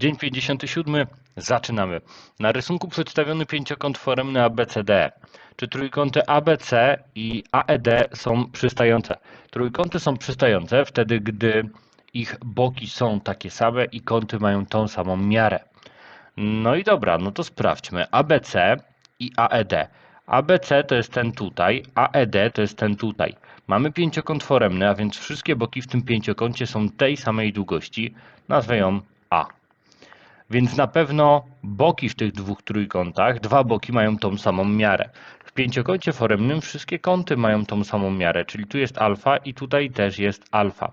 Dzień 57. Zaczynamy. Na rysunku przedstawiony pięciokąt foremny ABCD. Czy trójkąty ABC i AED są przystające? Trójkąty są przystające wtedy, gdy ich boki są takie same i kąty mają tą samą miarę. No i dobra, no to sprawdźmy. ABC i AED. ABC to jest ten tutaj, AED to jest ten tutaj. Mamy pięciokąt foremny, a więc wszystkie boki w tym pięciokącie są tej samej długości. Nazwę ją A. Więc na pewno boki w tych dwóch trójkątach, dwa boki mają tą samą miarę. W pięciokącie foremnym wszystkie kąty mają tą samą miarę, czyli tu jest alfa i tutaj też jest alfa.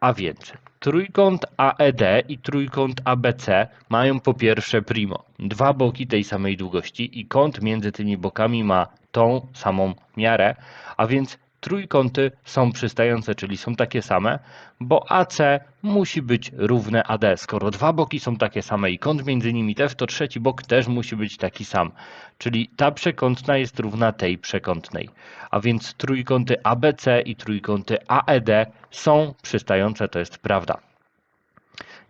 A więc trójkąt AED i trójkąt ABC mają po pierwsze primo, dwa boki tej samej długości i kąt między tymi bokami ma tą samą miarę, a więc trójkąty są przystające, czyli są takie same, bo AC musi być równe AD. Skoro dwa boki są takie same i kąt między nimi też, to trzeci bok też musi być taki sam. Czyli ta przekątna jest równa tej przekątnej. A więc trójkąty ABC i trójkąty AED są przystające, to jest prawda.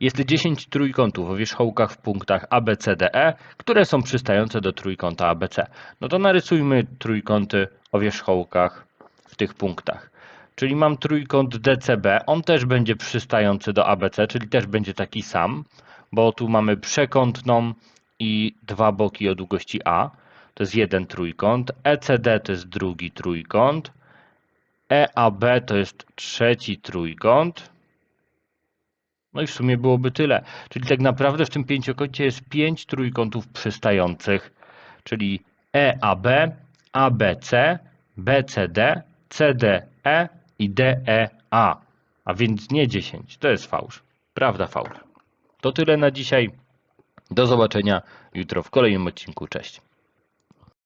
Jest 10 trójkątów o wierzchołkach w punktach ABCDE, które są przystające do trójkąta ABC. No to narysujmy trójkąty o wierzchołkach w tych punktach. Czyli mam trójkąt DCB, on też będzie przystający do ABC, czyli też będzie taki sam, bo tu mamy przekątną i dwa boki o długości A. To jest jeden trójkąt. ECD to jest drugi trójkąt. EAB to jest trzeci trójkąt. No i w sumie byłoby tyle. Czyli tak naprawdę w tym pięciokącie jest pięć trójkątów przystających, czyli EAB, ABC, BCD, CDE i DEA. A więc nie 10. To jest fałsz. Prawda fałsz. To tyle na dzisiaj. Do zobaczenia jutro w kolejnym odcinku. Cześć.